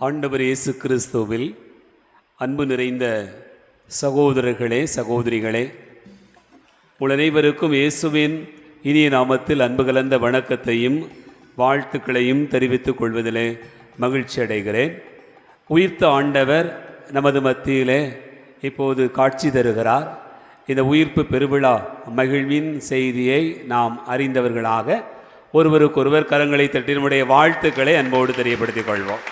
ஆண்டவர் இயேசு கிறிஸ்துவில் அன்பு நிறைந்த சகோதரர்களே சகோதரிகளே உலனைவருக்கும் இயேசுவின் இனிய நாமத்தில் அன்பு கலந்த வணக்கத்தையும் வாழ்த்துக்களையும் தெரிவித்துக் கொள்வதிலே மகிழ்ச்சி அடைகிறேன். உயிர்த்த ஆண்டவர் நமது மத்தியிலே இப்போது காட்சி தருகிறார். இந்த உயிர்ப்பு பெருவிழா மகிழ்வின் செய்தியை நாம் அறிந்தவர்களாக ஒருவருக்கொருவர் கரங்களை தட்டி நம்முடைய வாழ்த்துக்களை அன்போடு தெரியப்படுத்திக் கொள்வோம்.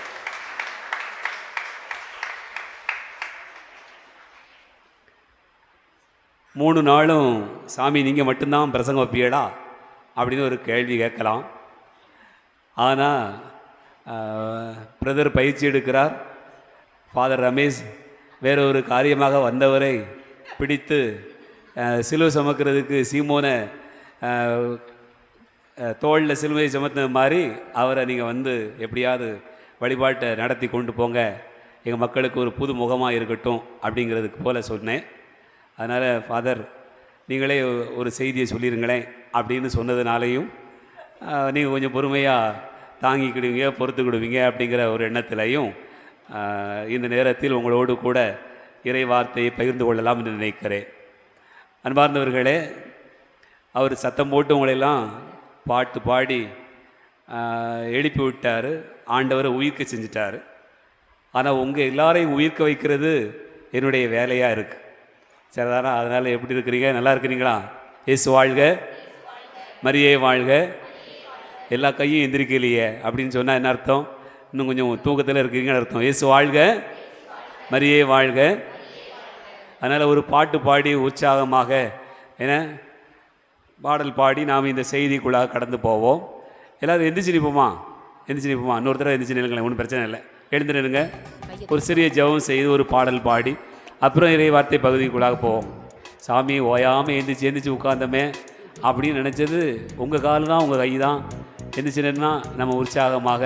மூணு நாளும் சாமி நீங்கள் மட்டும்தான் பிரசங்கம் வைப்பீடா அப்படின்னு ஒரு கேள்வி கேட்கலாம். ஆனால் பிரதர் பயிற்சி எடுக்கிறார். ஃபாதர் ரமேஷ் வேற ஒரு காரியமாக வந்தவரை பிடித்து சிலுவை சுமக்கிறதுக்கு சீமோனை தோளில் சிலுவை சுமத்தின மாதிரி அவரை நீங்கள் வந்து எப்படியாவது வழிபாட்டை நடத்தி கொண்டு போங்க. எங்கள் மக்களுக்கு ஒரு புது முகமாக இருக்கட்டும் அப்படிங்கிறதுக்கு போல சொன்னேன். அதனால் ஃபாதர் நீங்களே ஒரு செய்தியை சொல்லிடுங்களேன் அப்படின்னு சொன்னதுனாலையும் நீங்கள் கொஞ்சம் பொறுமையாக தாங்கிக்கிடுவீங்க பொறுத்துக்கிடுவீங்க அப்படிங்கிற ஒரு எண்ணத்திலையும் இந்த நேரத்தில் உங்களோடு கூட இறை வார்த்தையை பகிர்ந்து கொள்ளலாம் என்று நினைக்கிறேன். அன்பார்ந்தவர்களே அவர் சத்தம் போட்டு உங்களையெல்லாம் பாட்டு பாடி எழுப்பி விட்டார் ஆண்டவரை உயிர்க்க செஞ்சிட்டார். ஆனால் உங்கள் எல்லாரையும் உயிர்க்க வைக்கிறது என்னுடைய வேலையாக இருக்குது சரிதானா அதனால் எப்படி இருக்கிறீங்க? நல்லா இருக்கிறீங்களா? இயேசு வாழ்க. மரியே வாழ்க. எல்லா கையும் எந்திரிக்கலையே அப்படின்னு சொன்னால் என்ன அர்த்தம்? இன்னும் கொஞ்சம் தூக்கத்தில் இருக்கிறீங்கன்னு அர்த்தம். இயேசு வாழ்க. மரியே வாழ்க. அதனால் ஒரு பாட்டு பாடி உற்சாகமாக என்ன பாடல் பாடி நாம் இந்த செய்திக்குள்ளாக கடந்து போவோம். எல்லாரும் எந்திரிச்சு நிற்போமா? எந்திரிச்சு நிற்போமா? இன்னொரு தடவை எந்திரிச்சு நில்லுங்களேன் ஒன்றும் பிரச்சனை இல்லை. எழுந்து நிலுங்க ஒரு சிறிய ஜெபம் செய்து ஒரு பாடல் பாடி அப்புறம் இறை வார்த்தை பகுதிக்குள்ளாக போவோம். சாமி ஓயாமல் எந்திரிச்சு எந்திரிச்சு உட்காந்தமே அப்படின்னு நினச்சது உங்கள் கால் தான் உங்கள் கை தான். எந்திரிச்சு நம்ம உற்சாகமாக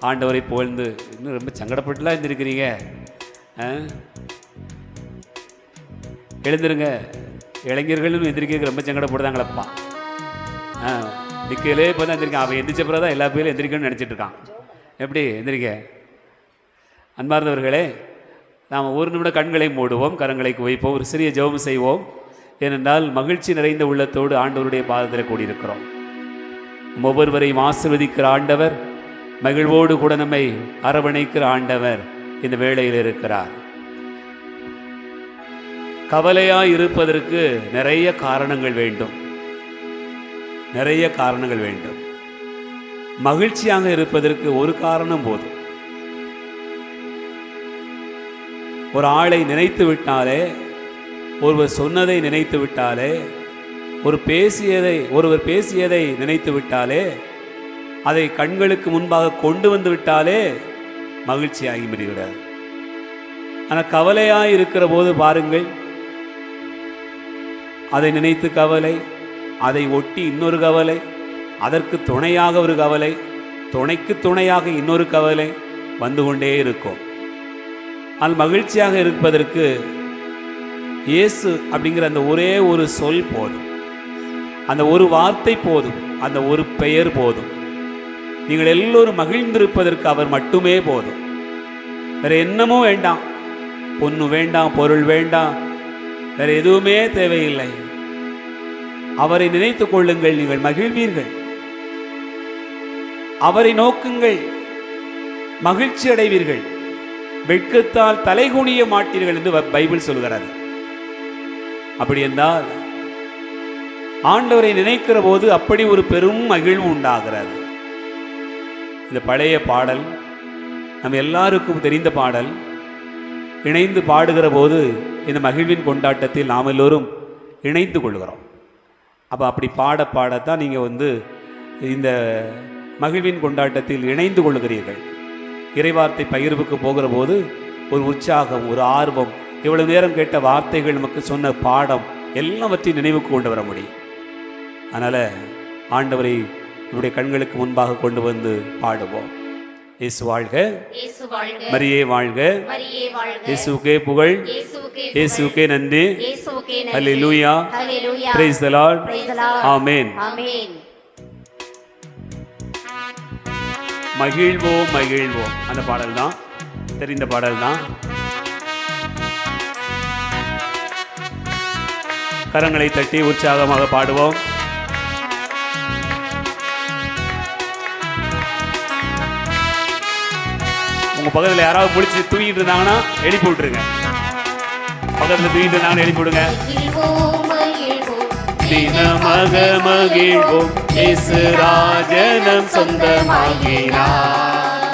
ஆண்டவரை புகழ்ந்து இன்னும் ரொம்ப சங்கடப்பட்டுலாம் எழுந்திருக்கிறீங்க ஆ? எழுந்துருங்க. இளைஞர்களும் எந்திரிக்க ரொம்ப சங்கடப்படுதாங்களப்பா ஆ நிற்கலே இப்போ தான் எந்திரிக்கான். அவன் எந்திரிச்ச பிறகு தான் எல்லா பேரும் எந்திரிக்கணும்னு நினச்சிட்டு இருக்கான். எப்படி எந்திரிக்க? அன்பார்ந்தவர்களே நாம் ஒரு நிமிட கண்களை மூடுவோம் கரங்களை குவிப்போம் ஒரு சிறிய ஜெபம் செய்வோம். ஏனென்றால் மகிழ்ச்சி நிறைந்த உள்ளத்தோடு ஆண்டவருடைய பாதத்தில் கூடியிருக்கிறோம். ஒவ்வொருவரையும் ஆசிர்வதிக்கிற ஆண்டவர் மகிழ்வோடு கூட நம்மை அரவணைக்கிற ஆண்டவர் இந்த வேளையில் இருக்கிறார். கவலையாய் இருப்பதற்கு நிறைய காரணங்கள் வேண்டும். நிறைய காரணங்கள் வேண்டும். மகிழ்ச்சியாக இருப்பதற்கு ஒரு காரணம் போதும். ஒரு ஆளை நினைத்து விட்டாலே ஒருவர் சொன்னதை நினைத்து விட்டாலே ஒரு பேசியதை ஒருவர் பேசியதை நினைத்து விட்டாலே அதை கண்களுக்கு முன்பாக கொண்டு வந்து விட்டாலே மகிழ்ச்சியாகி ஆகிவிடுகிறார் ஆனால் கவலையாக இருக்கிற போது பாருங்கள் அதை நினைத்து கவலை அதை ஒட்டி இன்னொரு கவலை அதற்கு துணையாக ஒரு கவலை துணைக்கு துணையாக இன்னொரு கவலை வந்து கொண்டே இருக்கும். ஆனால் மகிழ்ச்சியாக இருப்பதற்கு இயேசு அப்படிங்கிற அந்த ஒரே ஒரு சொல் போதும். அந்த ஒரு வார்த்தை போதும். அந்த ஒரு பெயர் போதும். நீங்கள் எல்லோரும் மகிழ்ந்திருப்பதற்கு அவர் மட்டுமே போதும். வேற என்னமும் வேண்டாம். பொண்ணு வேண்டாம் பொருள் வேண்டாம். வேற எதுவுமே தேவையில்லை. அவரை நினைத்துக் கொள்ளுங்கள் நீங்கள் மகிழ்வீர்கள். அவரை நோக்குங்கள். மகிழ்ச்சி அடைவீர்கள் வெட்கத்தால் தலைகுனிய மாட்டீர்கள் என்று பைபிள் சொல்கிறது அப்படி என்றால் ஆண்டவரை நினைக்கிற போது அப்படி ஒரு பெரும் மகிழ்வு உண்டாகிறது. இந்த பழைய பாடல் நம்ம எல்லாருக்கும் தெரிந்த பாடல் இணைந்து பாடுகிற போது இந்த மகிழ்வின் கொண்டாட்டத்தில் நாம் எல்லோரும் இணைந்து கொள்கிறோம். அப்போ அப்படி பாட பாடத்தான் நீங்கள் வந்து இந்த மகிழ்வின் கொண்டாட்டத்தில் இணைந்து கொள்கிறீர்கள். இறைவார்த்தை பகிர்வுக்கு போகிற போது ஒரு உற்சாகம் ஒரு ஆர்வம் இவ்வளவு நேரம் கேட்ட வார்த்தைகள் நமக்கு சொன்ன பாடம் எல்லாவற்றையும் நினைவுக்கு கொண்டு வர முடியும். அதனால் ஆண்டவரை நம்முடைய கண்களுக்கு முன்பாக கொண்டு வந்து பாடுவோம். இயேசு வாழ்க. மரியே வாழ்க. இயேசுக்கே புகழ். இயேசுக்கே நன்றி. ஹalleluya praise the lord. Praise the மகிழ்வோம் மகிழ்வோம். அந்த பாடல் தான் தெரிந்த பாடல் தான் கரங்களை தட்டி உற்சாகமாக பாடுவோம். உங்க பக்கத்துல யாராவது பிடிச்சி தூங்கிட்டு இருந்தாங்கன்னா எழுப்பி விட்டுருங்க. பக்கத்துல தூங்கிட்டு இருந்தாங்கன்னா எழுப்பி விடுங்க. தினமக மகிழ்வோம் இயேசு ராஜனம் சொந்தமாகினார்.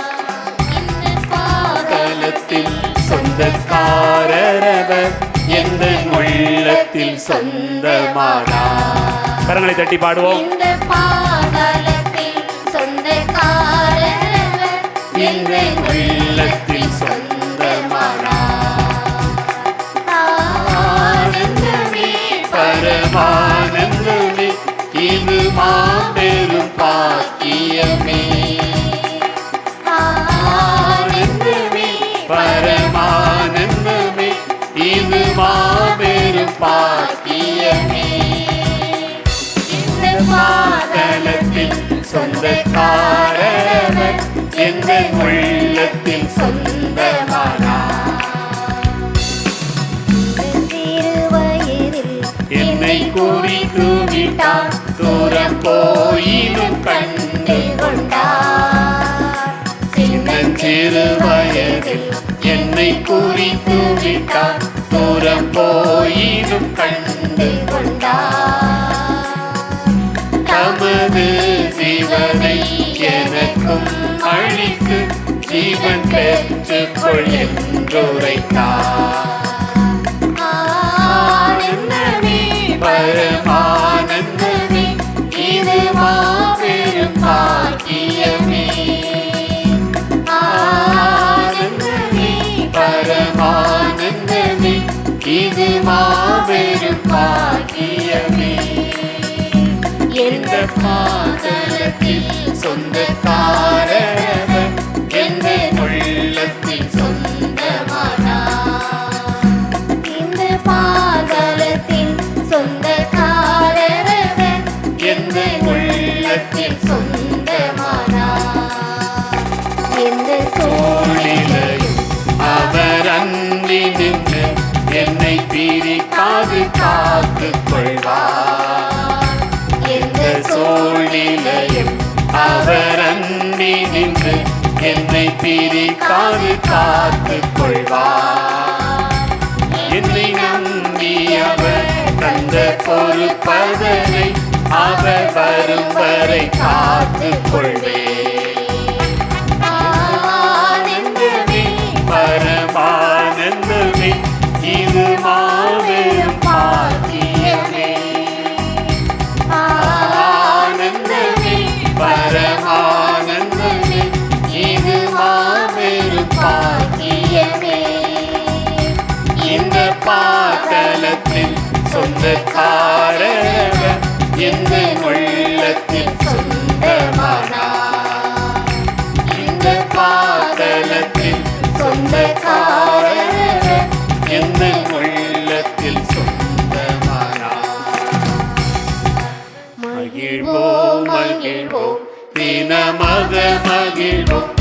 இந்த காலத்தில் சொந்தக்காரரவர் எந்த உள்ளத்தில் சொந்தமானார். கரங்களை தட்டி பாடுவோம். இந்த பாதாளத்தில் சொந்தக்காரர் எந்த உள்ள மாபெரும் பாக்கியமே ஆனந்தமே பரமானந்தமே இது மாபெரும் பாக்கியமே இந்த பாதலத்தில் சொந்தக்காரவர் எந்த உள்ளத்தில் திருவயதில் என்னை குறித்து விட்டார். தூரம் போயினும் கண்டு கொண்டார். சின்னஞ்சிறு வயதில் என்னை குறித்து விட்டார். தூரம் போயினும் கண்டு கொண்டார். தமது ஜீவனை எனக்கும் அழித்து ஜீவன் பெற்றுக்கொள் என்றுரைத்தார். மாபெரும் பாக்கியமே எந்த பாதலத்தில் சொந்தக்காரவர் அவர் நின்று என்னை பிரிக்காது காத்துக் கொள்வார். என்னை நம்பி அவர் தந்த பொறுப்பதனை அவர் வரும் வரை காத்துக் கொள்வேன். சொந்தக்காரவர் எந்த உள்ளத்தில் சொந்தமானார் இந்த பாதலத்தில் சொந்தக்காரவர் எந்த உள்ளத்தில் சொந்தமானார் மகிழ்வோம் மகிழ்வோம் தினமக மகிழ்வோம்.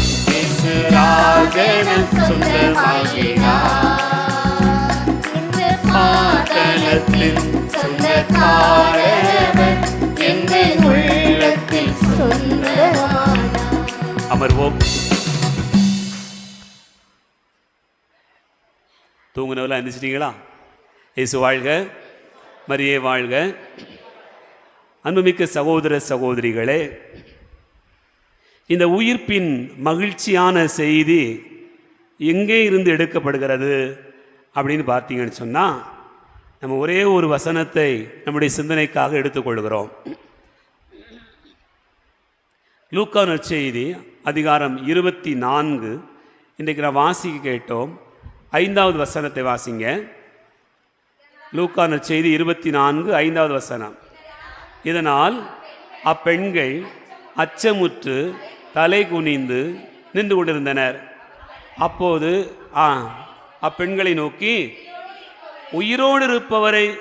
ராஜனம் சொந்தமாகினார் இந்த பாதலத்தில் சொந்தக்காரவர் அமர்வோம். தூங்குனவெல்லாம் எந்திரிச்சிட்டீங்களா இயேசு வாழ்க. மரியே வாழ்க. அன்புமிக்க சகோதர சகோதரிகளே இந்த உயிர்ப்பின் மகிழ்ச்சியான செய்தி எங்கே இருந்து எடுக்கப்படுகிறது அப்படின்னு பார்த்தீங்கன்னு சொன்னால் நம்ம ஒரே ஒரு வசனத்தை நம்முடைய சிந்தனைக்காக எடுத்துக்கொள்கிறோம். லூக்கா நற்செய்தி அதிகாரம் இருபத்தி நான்கு இன்றைக்கு நான் வாசிக்க கேட்டோம். ஐந்தாவது வசனத்தை வாசிங்க. லூக்கா நற்செய்தி இருபத்தி நான்கு ஐந்தாவது வசனம். இதனால் அப்பெண்கள் அச்சமுற்று தலை குனிந்து நின்று கொண்டிருந்தனர். அப்போது ஆ அப்பெண்களை நோக்கி உயிரோடு இருப்பவரை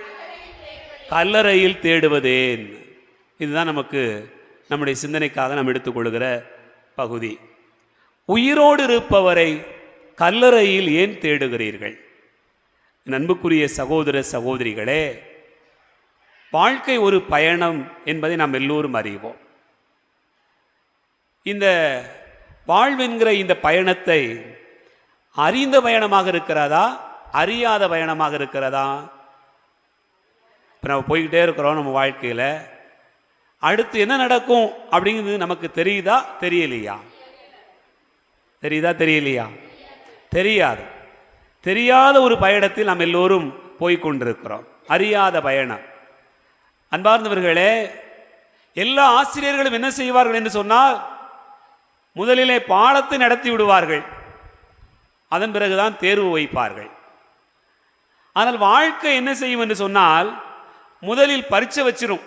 கல்லறையில் தேடுவதேன். இதுதான் நமக்கு நம்முடைய சிந்தனைக்காக நாம் எடுத்துக்கொள்கிற பகுதி. உயிரோடு இருப்பவரை கல்லறையில் ஏன் தேடுகிறீர்கள்? நண்புக்குரிய சகோதர சகோதரிகளே வாழ்க்கை ஒரு பயணம் என்பதை நாம் எல்லோரும் அறிவோம். இந்த வாழ்வென்கிற இந்த பயணத்தை அறிந்த பயணமாக இருக்கிறதா? அறியாத பயணமாக இருக்கிறதா? இப்போ நம்ம போய்கிட்டே இருக்கிறோம் நம்ம வாழ்க்கையில். அடுத்து என்ன நடக்கும் அப்படிங்கிறது நமக்கு தெரியுதா தெரியலையா? தெரியுதா தெரியலையா? தெரியாது. தெரியாத ஒரு பயணத்தில் நாம் எல்லோரும் போய்கொண்டிருக்கிறோம் அறியாத பயணம். அன்பார்ந்தவர்களே எல்லா ஆசிரியர்களும் என்ன செய்வார்கள் என்று சொன்னால் முதலிலே பாடத்தை நடத்தி விடுவார்கள். அதன் பிறகுதான் தேர்வு வைப்பார்கள். ஆனால் வாழ்க்கை என்ன செய்யும் என்று சொன்னால் முதலில் பரீட்சை வச்சிரும்.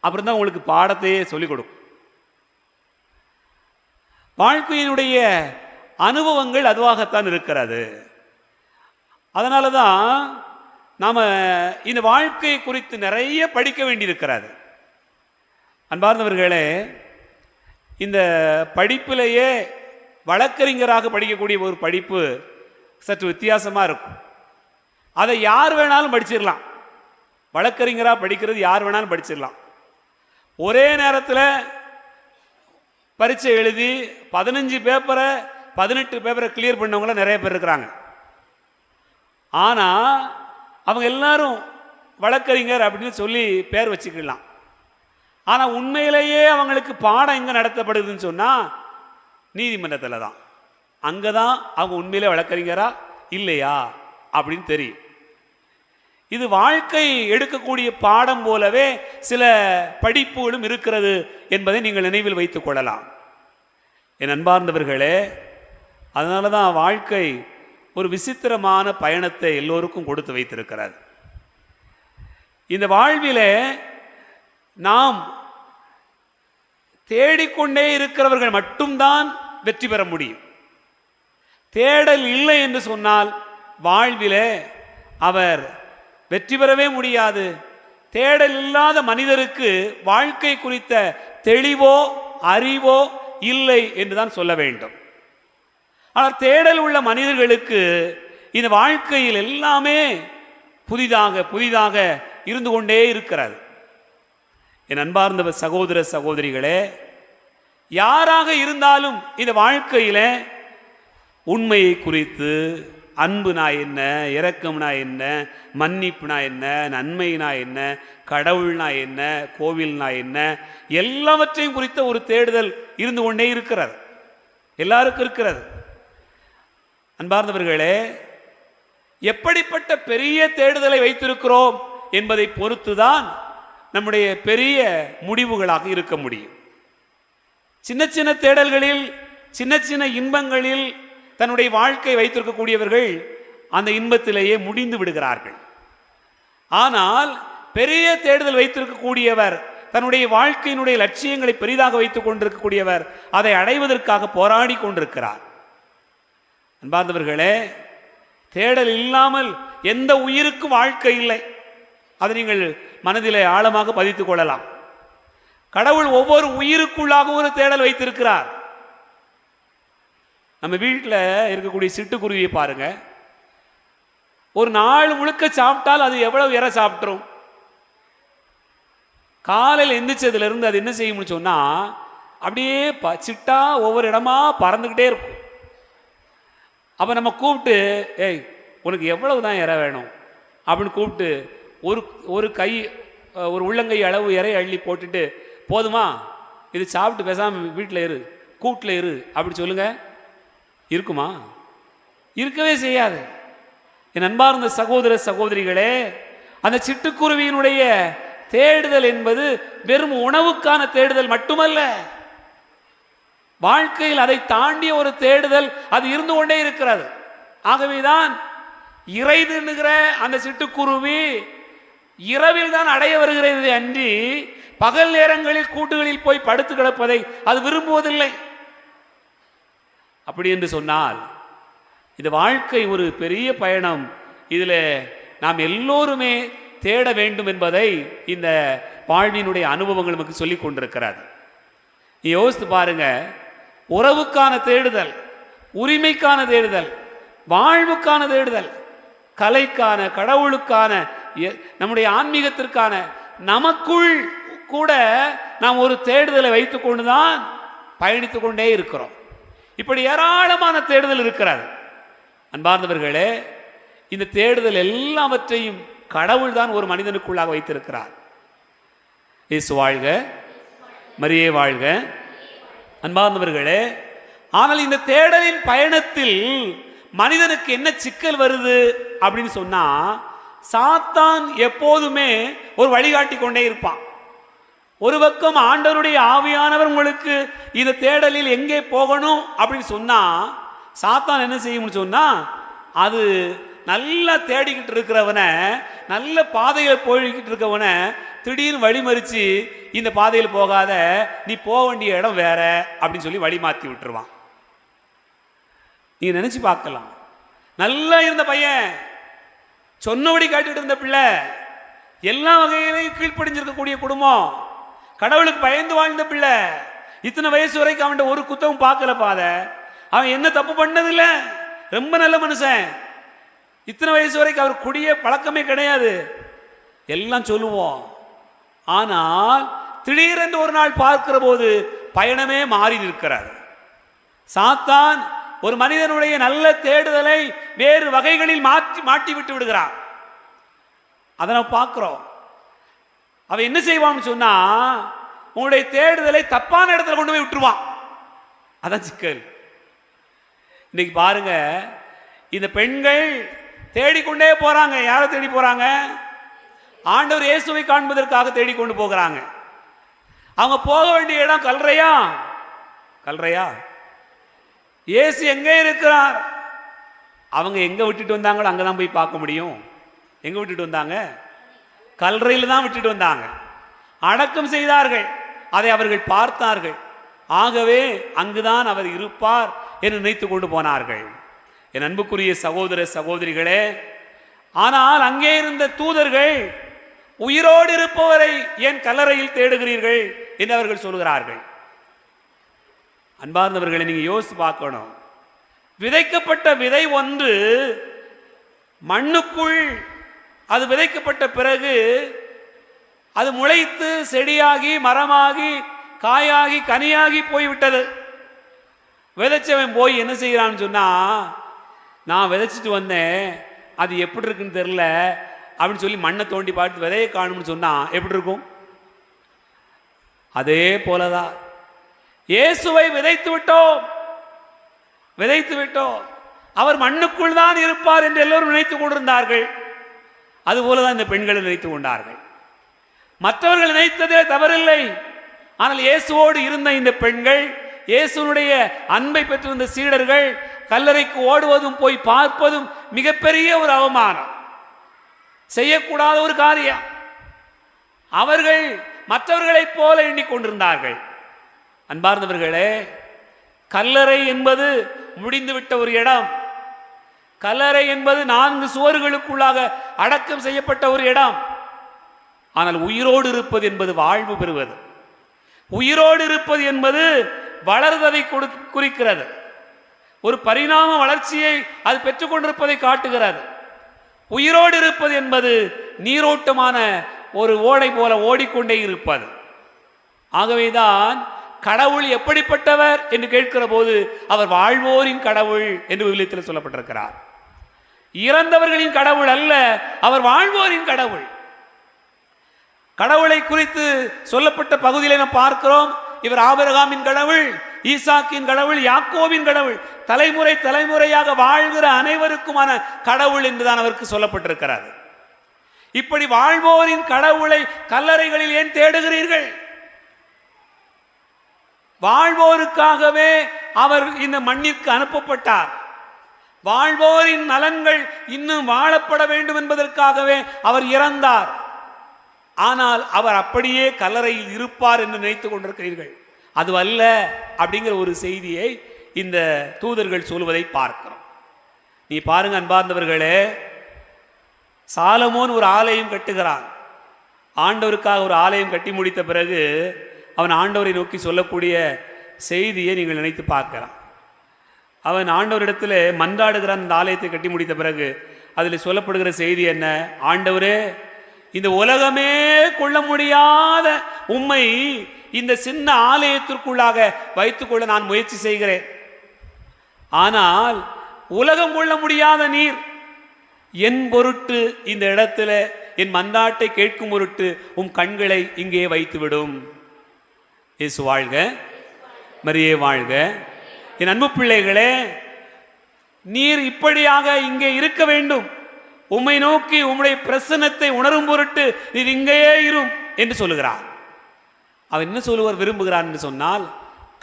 அப்புறம் தான் உங்களுக்கு பாடத்தையே சொல்லிக் கொடுக்கும் வாழ்க்கையினுடைய அனுபவங்கள் அதுவாகத்தான் இருக்கிறது. அதனால தான் நாம் இந்த வாழ்க்கை குறித்து நிறைய படிக்க வேண்டியிருக்கிறது. அன்பார்ந்தவர்களே இந்த படிப்பிலேயே வழக்கறிஞராக படிக்கக்கூடிய ஒரு படிப்பு சற்று வித்தியாசமாக இருக்கும். அதை யார் வேணாலும் படிச்சிடலாம் வழக்கறிஞராக படிக்கிறது யார் வேணாலும் படிச்சிடலாம் ஒரே நேரத்தில் பரீட்சை எழுதி பதினஞ்சு பேப்பரை பதினெட்டு பேப்பரை கிளியர் பண்ணவங்கள நிறைய பேர் இருக்கிறாங்க. ஆனால் அவங்க எல்லாரும் வழக்கறிஞர் அப்படின்னு சொல்லி பேர் வச்சுக்கலாம் ஆனால் உண்மையிலேயே அவங்களுக்கு பாடம் எங்கே நடத்தப்படுதுன்னு சொன்னால் நீதிமன்றத்தில் தான். அங்கே தான் அவங்க உண்மையிலே வழக்கறிஞரா இல்லையா? அப்படின்னு தெரியும். இது வாழ்க்கை எடுக்கக்கூடிய பாடம் போலவே சில படிப்புகளும் இருக்கிறது என்பதை நீங்கள் நினைவில் வைத்துக் கொள்ளலாம். என் அன்பார்ந்தவர்களே அதனால தான் வாழ்க்கை ஒரு விசித்திரமான பயணத்தை எல்லோருக்கும் கொடுத்து வைத்திருக்கிறது. இந்த வாழ்விலே நாம் தேடிக்கொண்டே இருக்கிறவர்கள் மட்டும்தான் வெற்றி பெற முடியும். தேடல் இல்லை என்று சொன்னால் வாழ்விலே அவர் வெற்றி பெறவே முடியாது. தேடல் இல்லாத மனிதருக்கு வாழ்க்கை குறித்த தெளிவோ அறிவோ இல்லை என்று தான் சொல்ல வேண்டும். ஆனால் தேடல் உள்ள மனிதர்களுக்கு இந்த வாழ்க்கையில் எல்லாமே புதிதாக புதிதாக இருந்து கொண்டே இருக்கிறது. என் அன்பார்ந்த சகோதர சகோதரிகளே யாராக இருந்தாலும் இந்த வாழ்க்கையில் உண்மையை குறித்து அன்புனா என்ன இரக்கம்னா என்ன மன்னிப்புனா என்ன நன்மைனா என்ன கடவுள்னா என்ன கோவில்னா என்ன எல்லாவற்றையும் குறித்த ஒரு தேடுதல் இருந்து கொண்டே இருக்கிறது. எல்லாருக்கும் இருக்கிறது. அன்பார்ந்தவர்களே எப்படிப்பட்ட பெரிய தேடுதலை வைத்திருக்கிறோம் என்பதை பொறுத்துதான் நம்முடைய பெரிய முடிவுகளாக இருக்க முடியும். சின்ன சின்ன தேடல்களில் சின்ன சின்ன இன்பங்களில் தன்னுடைய வாழ்க்கை வைத்திருக்கக்கூடியவர்கள் அந்த இன்பத்திலேயே முடிந்து விடுகிறார்கள். ஆனால் பெரிய தேடுதல் வைத்திருக்கக்கூடியவர் தன்னுடைய வாழ்க்கையினுடைய லட்சியங்களை பெரிதாக வைத்துக் கொண்டிருக்கக்கூடியவர் அதை அடைவதற்காக போராடி கொண்டிருக்கிறார். அன்பார்ந்தவர்களே தேடல் இல்லாமல் எந்த உயிருக்கும் வாழ்க்கை இல்லை. அதை நீங்கள் மனதிலே ஆழமாக பதித்துக் கொள்ளலாம். கடவுள் ஒவ்வொரு உயிருக்குள்ளாக ஒரு தேடல் வைத்திருக்கிறார். நம்ம வீட்டில் இருக்கக்கூடிய சிட்டுக்குருவியை பாருங்கள் ஒரு நாள் முழுக்க சாப்பிட்டால் அது எவ்வளவு இறை சாப்பிட்ரும் காலையில் எந்திரிச்சதுலேருந்து அது என்ன செய்யும்னு சொன்னால் அப்படியே ப சிட்டா ஒவ்வொரு இடமா பறந்துக்கிட்டே இருக்கும். அப்போ நம்ம கூப்பிட்டு ஏய் உனக்கு எவ்வளவு தான் இறை வேணும்? அப்படின்னு கூப்பிட்டு ஒரு ஒரு கை ஒரு உள்ளங்கை அளவு இறை அள்ளி போட்டுட்டு போதுமா இது சாப்பிட்டு பேசாமல் வீட்டில் இரு கூட்டில் இரு. அப்படி சொல்லுங்கள் இருக்குமா? இருக்கவே செய்யாது. என் அன்பார்ந்த சகோதர சகோதரிகளே அந்த சிட்டுக்குருவியினுடைய தேடுதல் என்பது வெறும் உணவுக்கான தேடுதல் மட்டுமல்ல. வாழ்க்கையில் அதை தாண்டிய ஒரு தேடுதல் அது இருந்து கொண்டே இருக்கிறது. ஆகவேதான் இறை தின்னுகிற அந்த சிட்டுக்குருவி இரவில் தான் அடைய வருகிறது அன்றி பகல் நேரங்களில் கூட்டுகளில் போய் படுத்து கிடப்பதை அது விரும்புவதில்லை. அப்படி என்று சொன்னால் இது வாழ்க்கை ஒரு பெரிய பயணம். இதில் நாம் எல்லோருமே தேட வேண்டும் என்பதை இந்த வாழ்வினுடைய அனுபவங்கள் நமக்கு சொல்லிக் கொண்டிருக்கிறது. நீ யோசித்து பாருங்க உறவுக்கான தேடுதல் உரிமைக்கான தேடுதல் வாழ்வுக்கான தேடுதல் கலைக்கான கடவுளுக்கான எ- நம்முடைய ஆன்மீகத்திற்கான நமக்குள் கூட நாம் ஒரு தேடுதலை வைத்துக்கொண்டு தான் பயணித்து கொண்டே இருக்கிறோம். இப்படி ஏராளமான தேடுதல் இருக்கிறார். அன்பார்ந்தவர்களே இந்த தேடுதல் எல்லாவற்றையும் கடவுள் தான் ஒரு மனிதனுக்குள்ளாக வைத்திருக்கிறார். இயேசு வாழ்க மரியே வாழ்க. அன்பார்ந்தவர்களே ஆனால் இந்த தேடலின் பயணத்தில் மனிதனுக்கு என்ன சிக்கல் வருது அப்படின்னு சொன்னா சாத்தான் எப்போதுமே ஒரு வழிகாட்டி கொண்டே இருப்பான். ஒரு பக்கம் ஆண்டவருடைய ஆவியானவர் உங்களுக்கு இந்த தேடலில் எங்கே போகணும் அப்படின்னு சொன்னா சாத்தான் என்ன செய்யும்னு சொன்னா அது நல்லா தேடிக்கிட்டு இருக்கிறவனை நல்ல பாதையில் போய்கிட்டு இருக்கவனை திடீர்னு வழிமறிச்சு இந்த பாதையில் போகாத நீ போக வேண்டிய இடம் வேற அப்படின்னு சொல்லி வழி மாற்றி விட்டுருவான். நீ நினைச்சு பார்க்கலாம். நல்லா இருந்த பையன் சொன்னபடி காட்டிட்டு இருந்த பிள்ளை எல்லா வகையிலையும் கீழ்ப்படிஞ்சிருக்கக்கூடிய குடும்பம் கடவுளுக்கு பயந்து வாழ்ந்த பிள்ளை. இத்தனை வயசு வரைக்கும் அவன்கிட்ட ஒரு குத்தமும் பார்க்கல பாத அவன் என்ன தப்பு பண்ணதில்ல? ரொம்ப நல்ல மனுஷன். இத்தனை வயசு வரைக்கும் அவர் குடிய பழக்கமே கிடையாது. எல்லாம் சொல்லுவோம். ஆனால் திடீரென்று ஒரு நாள் பார்க்கிற போது பயணமே மாறி நிற்கிறார். சாத்தான் ஒரு மனிதனுடைய நல்ல தேடுதலை வேறு வகைகளில் மாற்றி மாட்டி விட்டு விடுகிறான். அதை நம்ம பார்க்குறோம். அவன் என்ன செய்வான்னு சொன்னா உங்களுடைய தேடுதலை தப்பான இடத்துல கொண்டு போய் விட்டுருவான். அதான் சிக்கல். இன்னைக்கு பாருங்க இந்த பெண்கள் தேடிக்கொண்டே போறாங்க. யாரை தேடி போறாங்க? ஆண்டவர் இயேசுவை காண்பதற்காக தேடிக்கொண்டு போகிறாங்க. அவங்க போக வேண்டிய இடம் கல்றையா? கல்றையா? இயேசு எங்கே இருக்கிறார்? அவங்க எங்கே விட்டுட்டு வந்தாங்களோ அங்கே தான் போய் பார்க்க முடியும். எங்கே விட்டுட்டு வந்தாங்க? கல்றையில் தான் விட்டுட்டு வந்தாங்க. அடக்கம் செய்தார்கள். அதை அவர்கள் பார்த்தார்கள். ஆகவே அங்குதான் அவர் இருப்பார் என்று நினைத்து கொண்டு போனார்கள். என் அன்புக்குரிய சகோதர சகோதரிகளே ஆனால் அங்கே இருந்த தூதர்கள் உயிரோடு இருப்பவரை ஏன் கல்லறையில் தேடுகிறீர்கள் என்று அவர்கள் சொல்கிறார்கள். அன்பார்ந்தவர்களை நீங்க யோசித்து பார்க்கணும். விதைக்கப்பட்ட விதை ஒன்று மண்ணுக்குள் அது விதைக்கப்பட்ட பிறகு அது முளைத்து செடியாகி மரமாகி காயாகி கனியாகி போய்விட்டது. விதைச்சவன் போய் என்ன செய்கிறான்னு சொன்னா நான் விதைச்சிட்டு வந்தேன். அது எப்படி இருக்குன்னு தெரில அப்படின்னு சொல்லி மண்ணை தோண்டி பார்த்து விதையை காணும்னு சொன்னா எப்படி இருக்கும்? அதே போலதான். இயேசுவை விதைத்து விட்டோம். விதைத்து விட்டோம். அவர் மண்ணுக்குள் தான் இருப்பார் என்று எல்லோரும் நினைத்துக் கொண்டிருந்தார்கள். அதுபோலதான் இந்த பெண்களை நினைத்துக் கொண்டார்கள். மற்றவர்கள் நினைத்ததே தவறில்லை. ஆனால் இயேசுவோடு இருந்த இந்த பெண்கள் இயேசுனுடைய அன்பை பெற்றிருந்த சீடர்கள் கல்லறைக்கு ஓடுவதும் போய் பார்ப்பதும் மிகப்பெரிய ஒரு அவமானம். செய்யக்கூடாத ஒரு காரியம். அவர்கள் மற்றவர்களைப் போல எண்ணிக்கொண்டிருந்தார்கள் அன்பார்ந்தவர்களே கல்லறை என்பது முடிந்துவிட்ட ஒரு இடம். கல்லறை என்பது நான்கு சுவர்களுக்குள்ளாக அடக்கம் செய்யப்பட்ட ஒரு இடம். ஆனால் உயிரோடு இருப்பது என்பது வாழ்வு பெறுவது. உயிரோடு இருப்பது என்பது வளர்வதை குறிக்கிறது. ஒரு பரிணாம வளர்ச்சியை அது பெற்றுக்கொண்டிருப்பதை காட்டுகிறது. உயிரோடு இருப்பது என்பது நீரோட்டமான ஒரு ஓடை போல ஓடிக்கொண்டே இருப்பது. ஆகவேதான் கடவுள் எப்படிப்பட்டவர் என்று கேட்கிற போது அவர் வாழ்வோரின் கடவுள் என்று விவிலியத்தில் சொல்லப்பட்டிருக்கிறார். இறந்தவர்களின் கடவுள் அல்ல அவர் வாழ்வோரின் கடவுள். கடவுளை குறித்து சொல்லப்பட்ட பகுதியில் நாம் பார்க்கிறோம் இவர் ஆபிரகாமின் கடவுள் ஈசாக்கின் கடவுள் யாக்கோவின் கடவுள் தலைமுறை தலைமுறையாக வாழ்கிற அனைவருக்குமான கடவுள் என்றுதான் அவருக்கு சொல்லப்பட்டிருக்கிறார். இப்படி வாழ்வோரின் கடவுளை கல்லறைகளில் ஏன் தேடுகிறீர்கள்? வாழ்வோருக்காகவே அவர் இந்த மண்ணிற்கு அனுப்பப்பட்டார். வாழ்வோரின் நலன்கள் இன்னும் வாழப்பட வேண்டும் என்பதற்காகவே அவர் இறந்தார். ஆனால் அவர் அப்படியே கல்லறையில் இருப்பார் என்று நினைத்துக் கொண்டிருக்கிறீர்கள். அது அல்ல அப்படிங்கிற ஒரு செய்தியை இந்த தூதர்கள் சொல்வதை பார்க்கிறோம். நீ பாருங்க அன்பார்ந்தவர்களே சாலமோன் ஒரு ஆலயம் கட்டுகிறான். ஆண்டவருக்காக ஒரு ஆலயம் கட்டி முடித்த பிறகு அவன் ஆண்டவரை நோக்கி சொல்லக்கூடிய செய்தியை நீங்கள் நினைத்து பார்க்கலாம். அவன் ஆண்டவரிடத்தில் மன்றாடுகிறான் அந்த ஆலயத்தை கட்டி முடித்த பிறகு அதில் சொல்லப்படுகிற செய்தி என்ன? ஆண்டவரே இந்த உலகமே கொள்ள முடியாத உண்மை இந்த சின்ன ஆலயத்திற்குள்ளாக வைத்துக்கொள்ள நான் முயற்சி செய்கிறேன். ஆனால் உலகம் கொள்ள முடியாத நீர். என் பொருட்டு இந்த இடத்துல என் மந்தாட்டை கேட்கும் பொருட்டு உம் கண்களை இங்கே வைத்துவிடும். இயேசு வாழ்க. மரியே வாழ்க. என் அன்பு பிள்ளைகளே நீர் இப்படியாக இங்கே இருக்க வேண்டும். உம்மை நோக்கி உம்முடைய பிரசன்னத்தை உணரும் பொருட்டு நீர் இங்கேயே இரும் என்று சொல்லுகிறார். அவர் என்ன சொல்லுவார் விரும்புகிறார் என்று சொன்னால்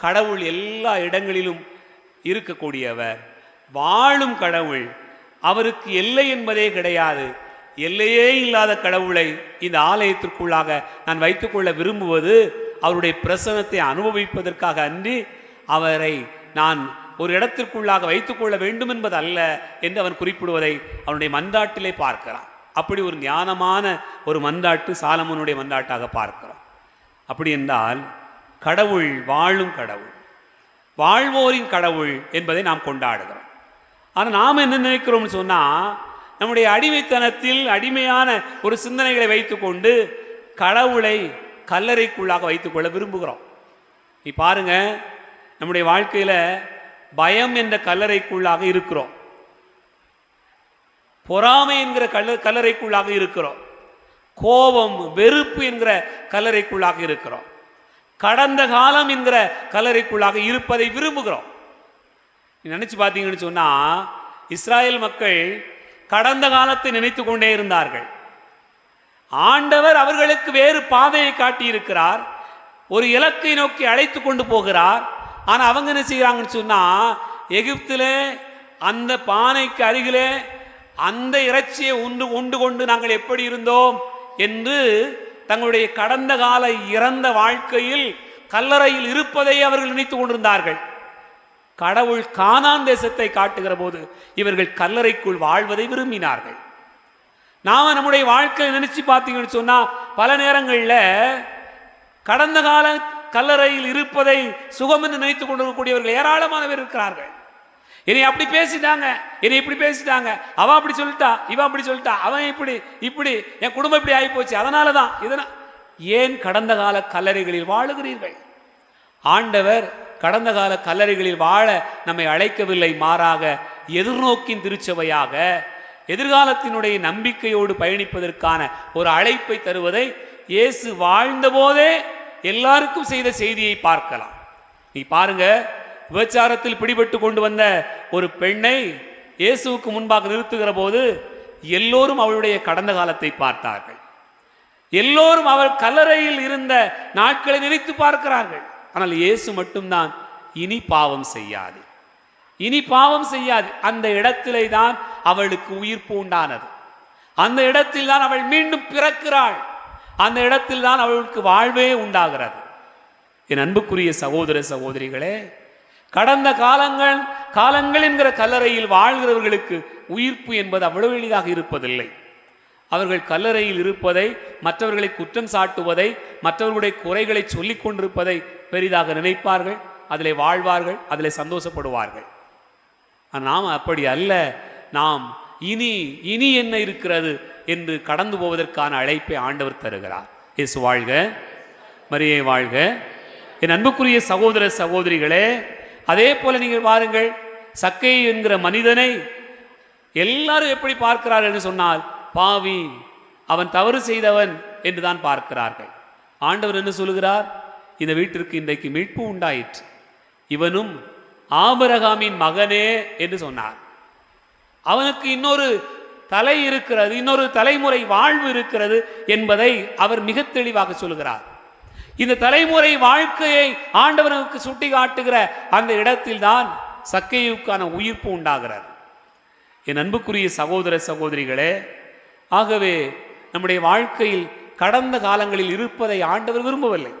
கடவுள் எல்லா இடங்களிலும் இருக்கக்கூடியவர். வாழும் கடவுள் அவருக்கு எல்லை என்பதே கிடையாது. எல்லையே இல்லாத கடவுளை இந்த ஆலயத்திற்குள்ளாக நான் வைத்துக்கொள்ள விரும்புவது அவருடைய பிரசனத்தை அனுபவிப்பதற்காக அன்றி அவரை நான் ஒரு இடத்திற்குள்ளாக வைத்துக்கொள்ள வேண்டும் என்பது அல்ல என்று அவன் குறிப்பிடுவதை அவனுடைய மந்தாட்டிலே பார்க்கிறான். அப்படி ஒரு ஞானமான ஒரு மந்தாட்டு சாலமோனுடைய மந்தாட்டாக பார்க்கிறோம் அப்படி என்றால் கடவுள் வாழும் கடவுள் வாழ்வோரின் கடவுள் என்பதை நாம் கொண்டாடுகிறோம். ஆனால் நாம் என்ன நினைக்கிறோம்னு சொன்னால் நம்முடைய அடிமைத்தனத்தில் அடிமையான ஒரு சிந்தனைகளை வைத்துக்கொண்டு கடவுளை கல்லறைக்குள்ளாக வைத்துக்கொள்ள விரும்புகிறோம். நீ பாருங்க நம்முடைய வாழ்க்கையில் பயம் என்ற கல்லறைக்குள்ளாக இருக்கிறோம். பொறாமை என்கிற கல்ல கல்லறைக்குள்ளாக இருக்கிறோம். கோபம் வெறுப்பு என்கிற கல்லறைக்குள்ளாக இருக்கிறோம். கடந்த காலம் என்கிற கல்லறைக்குள்ளாக இருப்பதை விரும்புகிறோம். நினைச்சு பார்த்தீங்கன்னு சொன்னா இஸ்ராயல் மக்கள் கடந்த காலத்தை நினைத்து கொண்டே இருந்தார்கள். ஆண்டவர் அவர்களுக்கு வேறு பாதையை காட்டியிருக்கிறார். ஒரு இலக்கை நோக்கி அழைத்து கொண்டு போகிறார். ஆனால் அவங்க என்ன செய்கிறாங்கன்னு சொன்னால் எகிப்திலே அந்த பானைக்கு அருகிலே அந்த இறைச்சியை உண்டு உண்டு கொண்டு நாங்கள் எப்படி இருந்தோம் என்று தங்களுடைய கடந்த கால இறந்த வாழ்க்கையில் கல்லறையில் இருப்பதை அவர்கள் நினைத்து கொண்டிருந்தார்கள். கடவுள் கானான் தேசத்தை காட்டுகிற போது இவர்கள் கல்லறைக்குள் வாழ்வதை விரும்பினார்கள். நாம் நம்முடைய வாழ்க்கையை நினைச்சு பார்த்தீங்கன்னு சொன்னால் பல நேரங்களில் கடந்த கால கல்லறையில் இருப்பதை சுகம் என்று நினைத்துக் கொண்டிருக்கக்கூடியவர்கள் ஏராளமானவர் இருக்கிறார்கள். என்னை அப்படி பேசிட்டாங்க என்னை இப்படி பேசிட்டாங்க அவன் அப்படி சொல்லிட்டா இவன் அப்படி சொல்லிட்டா அவன் இப்படி இப்படி என் குடும்பம் இப்படி ஆகி போச்சு அதனால தான் இதனால் ஏன் கடந்த கால கல்லறைகளில் வாழுகிறீர்கள்? ஆண்டவர் கடந்த கால கல்லறைகளில் வாழ நம்மை அழைக்கவில்லை மாறாக எதிர்நோக்கின் திருச்சபையாக எதிர்காலத்தினுடைய நம்பிக்கையோடு பயணிப்பதற்கான ஒரு அழைப்பை தருவதை இயேசு வாழ்ந்தபோதே எல்லாருக்கும் செய்த செய்தியை பார்க்கலாம். நீ பாருங்க விபச்சாரத்தில் பிடிபட்டு கொண்டு வந்த ஒரு பெண்ணை இயேசுவுக்கு முன்பாக நிறுத்துகிற போது எல்லோரும் அவளுடைய கடந்த காலத்தை பார்த்தார்கள். எல்லோரும் அவள் கல்லறையில் இருந்த நாட்களை நினைத்து பார்க்கிறார்கள். ஆனால் இயேசு மட்டும்தான் இனி பாவம் செய்யாது. இனி பாவம் செய்யாது. அந்த இடத்திலே தான் அவளுக்கு உயிர்ப்பு உண்டானது. அந்த இடத்தில் தான் அவள் மீண்டும் பிறக்கிறாள். அந்த இடத்தில் தான் அவர்களுக்கு வாழ்வே உண்டாகிறது. என் அன்புக்குரிய சகோதர சகோதரிகளே கடந்த காலங்கள் காலங்கள் என்கிற கல்லறையில் வாழ்கிறவர்களுக்கு உயிர்ப்பு என்பது அவ்வளவு எளிதாக இருப்பதில்லை. அவர்கள் கல்லறையில் இருப்பதை மற்றவர்களை குற்றம் சாட்டுவதை மற்றவர்களுடைய குறைகளை சொல்லிக் கொண்டிருப்பதை பெரிதாக நினைப்பார்கள் அதிலே வாழ்வார்கள் அதிலே சந்தோஷப்படுவார்கள். நாம் அப்படி அல்ல. நாம் இனி இனி என்ன இருக்கிறது? என்று கடந்து போவதற்கான அழைப்பை ஆண்டவர் தருகிறார். இயேசு வாழ்க. மரியே வாழ்க. என் அன்புக்குரிய சகோதர சகோதரிகளே அதே போல நீங்கள் பாருங்கள் சக்கை என்கிற மனிதனை எல்லாரும் எப்படி பார்க்கிறார்கள் என்று சொன்னால் பாவி அவன் தவறு செய்தவன் என்று தான் பார்க்கிறார்கள். ஆண்டவர் என்ன சொல்லுகிறார்? இந்த வீட்டிற்கு இன்றைக்கு மீட்பு உண்டாயிற்று. இவனும் ஆபரகாமின் மகனே என்று சொன்னார். அவனுக்கு இன்னொரு தலை இருக்கிறது இன்னொரு தலைமுறை வாழ்வு இருக்கிறது என்பதை அவர் மிக தெளிவாக சொல்கிறார். இந்த தலைமுறை வாழ்க்கையை ஆண்டவனுக்கு சுட்டி காட்டுகிற அந்த இடத்தில்தான் சக்கையுக்கான உயிர்ப்பு உண்டாகிறார் என் அன்புக்குரிய சகோதர சகோதரிகளே ஆகவே நம்முடைய வாழ்க்கையில் கடந்த காலங்களில் இருப்பதை ஆண்டவர் விரும்பவில்லை.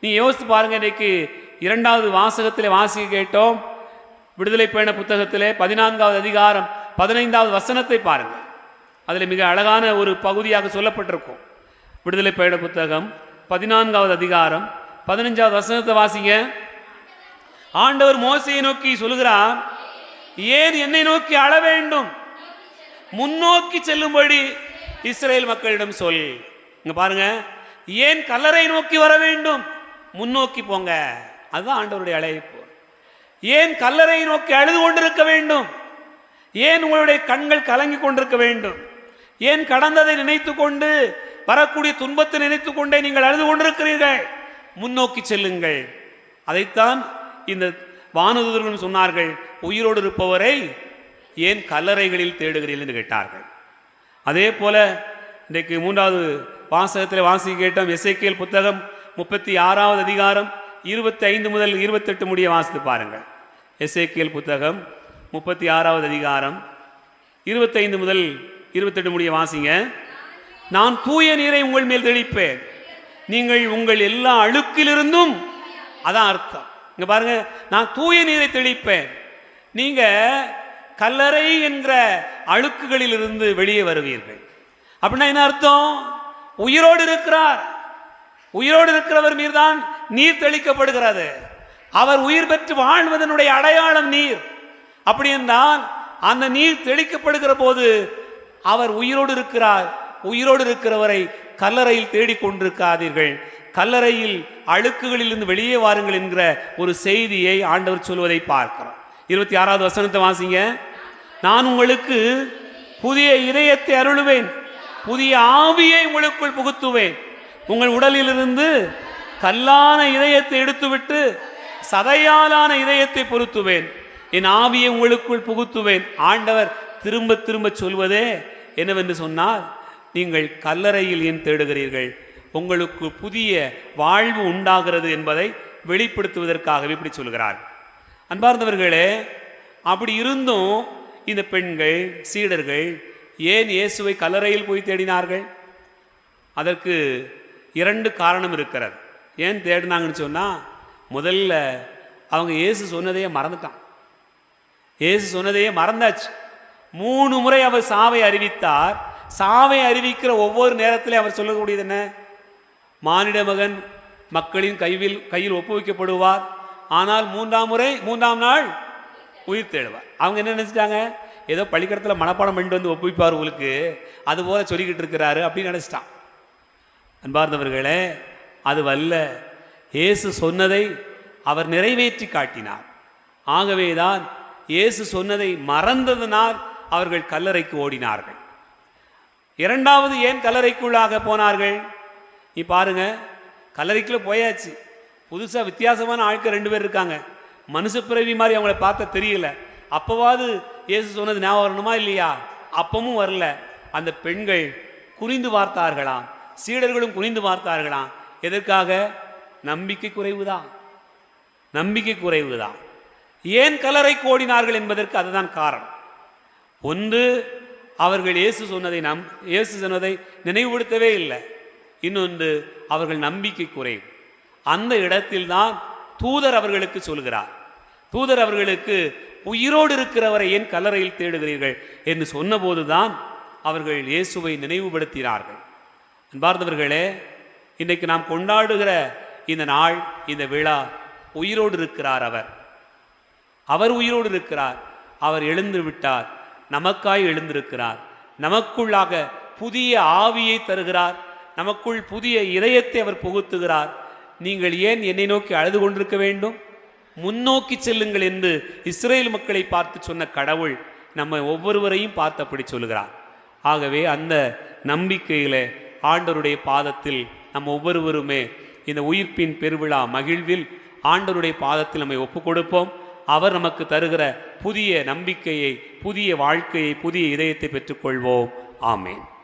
நீ யோசித்து பாருங்க இன்னைக்கு இரண்டாவது வாசகத்திலே வாசிக்க கேட்டோம். விடுதலை பயண புத்தகத்திலே பதினான்காவது அதிகாரம் பதினைந்தாவது வசனத்தை பாருங்கள் அதில் மிக அழகான ஒரு பகுதியாக சொல்லப்பட்டிருக்கும். விடுதலை பயண புத்தகம் பதினான்காவது அதிகாரம் பதினஞ்சாவது வசனத்தை வாசிங்க. ஆண்டவர் மோசையை நோக்கி சொல்லுகிறார் ஏன் என்னை நோக்கி அழ வேண்டும்? முன்னோக்கி செல்லும்படி இஸ்ரேல் மக்களிடம் சொல். இங்க பாருங்க ஏன் கல்லறை நோக்கி வர வேண்டும்? முன்னோக்கி போங்க. அதுதான் ஆண்டவருடைய அழைப்பு. ஏன் கல்லறை நோக்கி அழுது கொண்டிருக்க வேண்டும்? ஏன் உங்களுடைய கண்கள் கலங்கி கொண்டிருக்க வேண்டும்? ஏன் கடந்ததை நினைத்து கொண்டு வரக்கூடிய துன்பத்தை நினைத்து கொண்டே நீங்கள் அழுது கொண்டிருக்கிறீர்கள்? முன்னோக்கி செல்லுங்கள். அதைத்தான் இந்த வானதூதர்கள் சொன்னார்கள் உயிரோடு இருப்பவரை ஏன் கல்லறைகளில் தேடுகிறீர்கள்? என்று கேட்டார்கள். அதே போல இன்றைக்கு மூன்றாவது வாசகத்தில் வாசி கேட்டோம் எஸ்ஐகேல் புத்தகம் முப்பத்தி ஆறாவது அதிகாரம் இருபத்தி ஐந்து முதல் இருபத்தெட்டு முடிய வாசித்து பாருங்கள். எஸ்ஐகேல் புத்தகம் முப்பத்தி ஆறாவது அதிகாரம் இருபத்தைந்து முதல் இருபத்தெட்டு முடிய வாசிங்க. நான் தூய நீரை உங்கள் மேல் தெளிப்பேன். நீங்கள் உங்கள் எல்லா அழுக்கிலிருந்தும் அதான் அர்த்தம். இங்க பாருங்க நான் தூய நீரை தெளிப்பேன். நீங்க கல்லறை என்கிற அழுக்குகளிலிருந்து வெளியே வருவீர்கள். அப்படின்னா என்ன அர்த்தம்? உயிரோடு இருக்கிறார். உயிரோடு இருக்கிறவர் மீதுதான் நீர் தெளிக்கப்படுகிறது. அவர் உயிர் பெற்று வாழ்வதனுடைய அடையாளம் நீர். அப்படி என்றால் அந்த நீர் தெளிக்கப்படுகிற போது அவர் உயிரோடு இருக்கிறார். உயிரோடு இருக்கிறவரை கல்லறையில் தேடிக்கொண்டிருக்காதீர்கள் கல்லறையில் அழுக்குகளிலிருந்து வெளியே வாருங்கள் என்கிற ஒரு செய்தியை ஆண்டவர் சொல்வதை பார்க்கிறோம். இருபத்தி ஆறாவது வசனத்தை வாசிங்க. நான் உங்களுக்கு புதிய இதயத்தை அருளுவேன். புதிய ஆவியை உங்களுக்குள் புகுத்துவேன். உங்கள் உடலிலிருந்து கல்லான இதயத்தை எடுத்துவிட்டு சதையாலான இதயத்தை பொருத்துவேன். என் ஆவியை உங்களுக்குள் புகுத்துவேன். ஆண்டவர் திரும்ப திரும்ப சொல்வதே என்னவென்று சொன்னால் நீங்கள் கல்லறையில் ஏன் தேடுகிறீர்கள்? உங்களுக்கு புதிய வாழ்வு உண்டாகிறது என்பதை வெளிப்படுத்துவதற்காகவே இப்படி சொல்கிறார். அன்பார்ந்தவர்களே அப்படி இருந்தும் இந்த பெண்கள் சீடர்கள் ஏன் இயேசுவை கல்லறையில் போய் தேடினார்கள்? அதற்கு இரண்டு காரணம் இருக்கிறது. ஏன் தேடினாங்கன்னு சொன்னால் முதல்ல அவங்க இயேசு சொன்னதையே மறந்துட்டான். இயேசு சொன்னதையே மறந்தாச்சு. மூணு முறை அவர் சாவை அறிவித்தார். சாவை அறிவிக்கிற ஒவ்வொரு நேரத்திலே அவர் சொல்லக்கூடியது என்ன? மானிட மகன் மக்களின் கைவில் கையில் ஒப்புவிக்கப்படுவார். ஆனால் மூன்றாம் முறை மூன்றாம் நாள் உயிர் தேடுவார். அவங்க என்ன நினச்சிட்டாங்க? ஏதோ பள்ளிக்கூடத்தில் மனப்பாடம் பண்ணிட்டு வந்து ஒப்புவிப்பார் உங்களுக்கு. அது போல சொல்லிக்கிட்டு இருக்கிறாரு அப்படின்னு நினைச்சிட்டான். அன்பார்ந்தவர்களே அது வல்ல. இயேசு சொன்னதை அவர் நிறைவேற்றி காட்டினார். ஆகவேதான் இயேசு சொன்னதை மறந்ததனால் அவர்கள் கல்லறைக்கு ஓடினார்கள். இரண்டாவது ஏன் கல்லறைக்குள்ளாக போனார்கள்? நீ பாருங்க கல்லறைக்குள்ளே போயாச்சு. புதுசா வித்தியாசமான ஆட்கள் ரெண்டு பேர் இருக்காங்க. மனுஷ பிறவி மாதிரி அவங்கள பார்த்த தெரியல. அப்போவாது இயேசு சொன்னது ஞாபகம் வரணுமா இல்லையா? அப்பவும் வரல. அந்த பெண்கள் குனிந்து பார்த்தார்களாம். சீடர்களும் குனிந்து பார்த்தார்களாம். எதற்காக? நம்பிக்கை குறைவுதான். நம்பிக்கை குறைவுதான். ஏன் கலரை கோடினார்கள் என்பதற்கு அதுதான் காரணம். ஒன்று அவர்கள் இயேசு சொன்னதை நம் இயேசு சொன்னதை நினைவுபடுத்தவே இல்லை. இன்னொன்று அவர்கள் நம்பிக்கை குறையும் அந்த இடத்தில்தான் தூதர் அவர்களுக்கு சொல்கிறார். தூதர் அவர்களுக்கு உயிரோடு இருக்கிறவரை ஏன் கல்லறையில் தேடுகிறீர்கள் என்று சொன்னபோதுதான் அவர்கள் இயேசுவை நினைவுபடுத்தினார்கள். அன்பார்ந்தவர்களே இன்றைக்கு நாம் கொண்டாடுகிற இந்த நாள் இந்த விழா உயிரோடு இருக்கிறார் அவர். அவர் உயிரோடு இருக்கிறார். அவர் எழுந்து விட்டார். நமக்காய் எழுந்திருக்கிறார். நமக்குள்ளாக புதிய ஆவியை தருகிறார். நமக்குள் புதிய இதயத்தை அவர் புகுத்துகிறார். நீங்கள் ஏன் என்னை நோக்கி அழுது கொண்டிருக்க வேண்டும்? முன்னோக்கி செல்லுங்கள் என்று இஸ்ரேல் மக்களை பார்த்து சொன்ன கடவுள் நம்ம ஒவ்வொருவரையும் பார்த்தபடி சொல்கிறார் ஆகவே அந்த நம்பிக்கையில் ஆண்டவருடைய பாதத்தில் நம்ம ஒவ்வொருவருமே இந்த உயிர்ப்பின் பெருவிழா மகிழ்வில் ஆண்டவருடைய பாதத்தில் நம்மை ஒப்புக் கொடுப்போம் அவர் நமக்கு தருகிற புதிய நம்பிக்கையை புதிய வாழ்க்கையை புதிய இதயத்தை பெற்றுக்கொள்வோம். ஆமேன்.